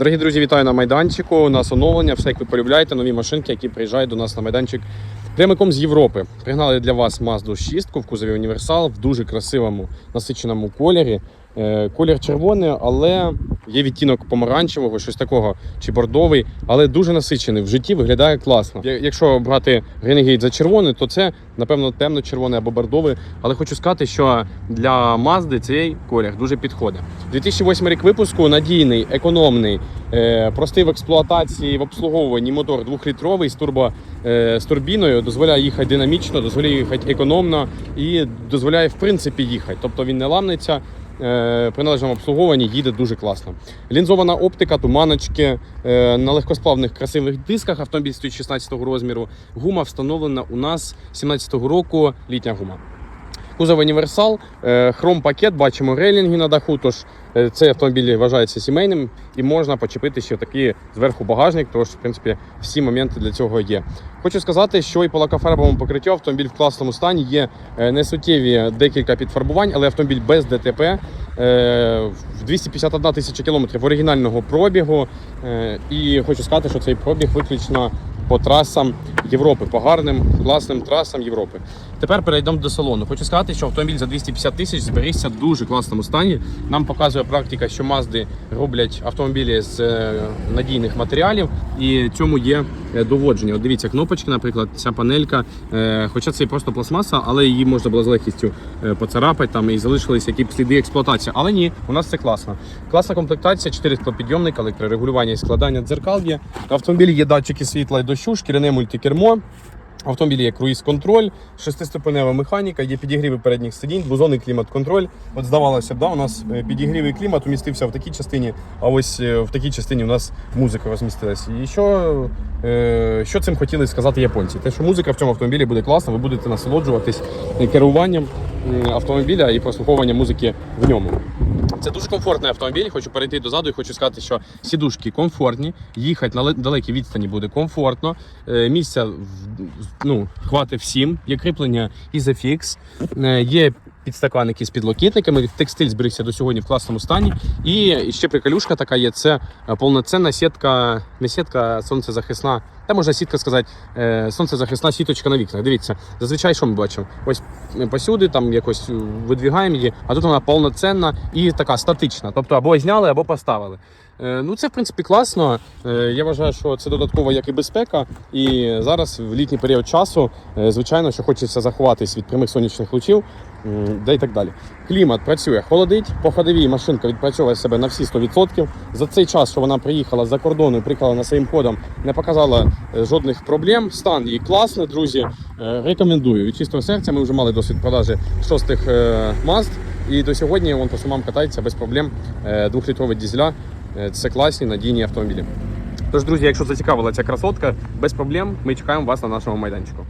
Дорогі друзі, вітаю на майданчику. У нас оновлення, все як ви полюбляєте, нові машинки, які приїжджають до нас на майданчик прямиком з Європи. Пригнали для вас Mazda 6 в кузові універсал в дуже красивому насиченому кольорі. Е, Колір червоний, але є відтінок помаранчевого, щось такого, чи бордовий, але дуже насичений. В житті виглядає класно. Якщо брати Renegade за червоний, то це напевно темно-червоний або бордовий. Але хочу сказати, що для Mazda цей колір дуже підходить. 2008 рік випуску надійний, економний, е, простий в експлуатації, в обслуговуванні мотор двохлітровий з турбо е, з турбіною, дозволяє їхати динамічно, дозволяє їхати економно і дозволяє в принципі їхати. Тобто він не ламниться. Е, При належному обслуговуванні їде дуже класно. Лінзована оптика, туманочки е, на легкосплавних красивих дисках. Автомобіль стоїть 16 розміру. Гума встановлена у нас 17-го року. Літня гума. Кузов універсал, е, хром пакет, бачимо рейлінги на даху. Тож е, цей автомобіль вважається сімейним і можна почепити ще такий зверху багажник. Тож, в принципі, всі моменти для цього є. Хочу сказати, що і по лакофарбовому покриттю автомобіль в класному стані є е, несуттєві декілька підфарбувань, але автомобіль без ДТП. е, В 251 тисяча кілометрів оригінального пробігу. І хочу сказати, що цей пробіг виключно по трасам Європи, по гарним класним трасам Європи. Тепер перейдемо до салону. Хочу сказати, що автомобіль за 250 тисяч зберігся в дуже класному стані. Нам показує практика, що Мазди роблять автомобілі з е, надійних матеріалів, і цьому є е, доводження. От дивіться, кнопочки, наприклад, ця панелька, е, хоча це і просто пластмаса, але її можна було з легкістю поцарапати там і залишилися якісь сліди експлуатації. Але ні, у нас це класно. Класна комплектація, 4 склопідйомник, електрорегулювання і складання дзеркал є. В автомобілі є датчики світла і дощу, шкіряне мультикермо. В автомобілі є круїз-контроль, шестиступенева механіка, є підігріви передніх сидінь, двозонний клімат-контроль. От здавалося б, да, у нас е, підігрівий клімат умістився в такій частині, а ось е, в такій частині у нас музика розмістилася. І що, е, що цим хотіли сказати японці? Те, що музика в цьому автомобілі буде класна, ви будете насолоджуватись керуванням автомобіля і прослуховуванням музики в ньому. Це дуже комфортний автомобіль. Хочу перейти дозаду і хочу сказати, що сідушки комфортні, їхати на ле- далекій відстані буде комфортно. Е, Місця ну, хватить всім. Є кріплення Isofix, е, є підстаканники з підлокітниками. Текстиль зберігся до сьогодні в класному стані. І ще приколюшка така є. Це е, повноцінна сітка, не сітка, сонцезахисна. Та можна сітка сказати, е, сонцезахисна сіточка на вікнах. Дивіться, зазвичай що ми бачимо? Ось е, посюди, там якось видвігаємо її, а тут вона повноцінна і така статична. Тобто або зняли, або поставили. Ну, це в принципі класно. Я вважаю, що це додатково як і безпека. І зараз в літній період часу, звичайно, що хочеться заховатись від прямих сонячних лучів, да і так далі. Клімат працює, холодить. По ходовій машинка відпрацьовує себе на всі 100%. За цей час, що вона приїхала за кордону і приїхала на своїм ходом, не показала е, жодних проблем. Стан її класний, друзі. Е, Рекомендую від чистого серця. Ми вже мали досвід продажі шостих е, Mazd. І до сьогодні він по сумам катається без проблем. Е, Двохлітровий дізеля. Е, Це класні надійні автомобілі. Тож, друзі, якщо зацікавила ця красотка, без проблем ми чекаємо вас на нашому майданчику.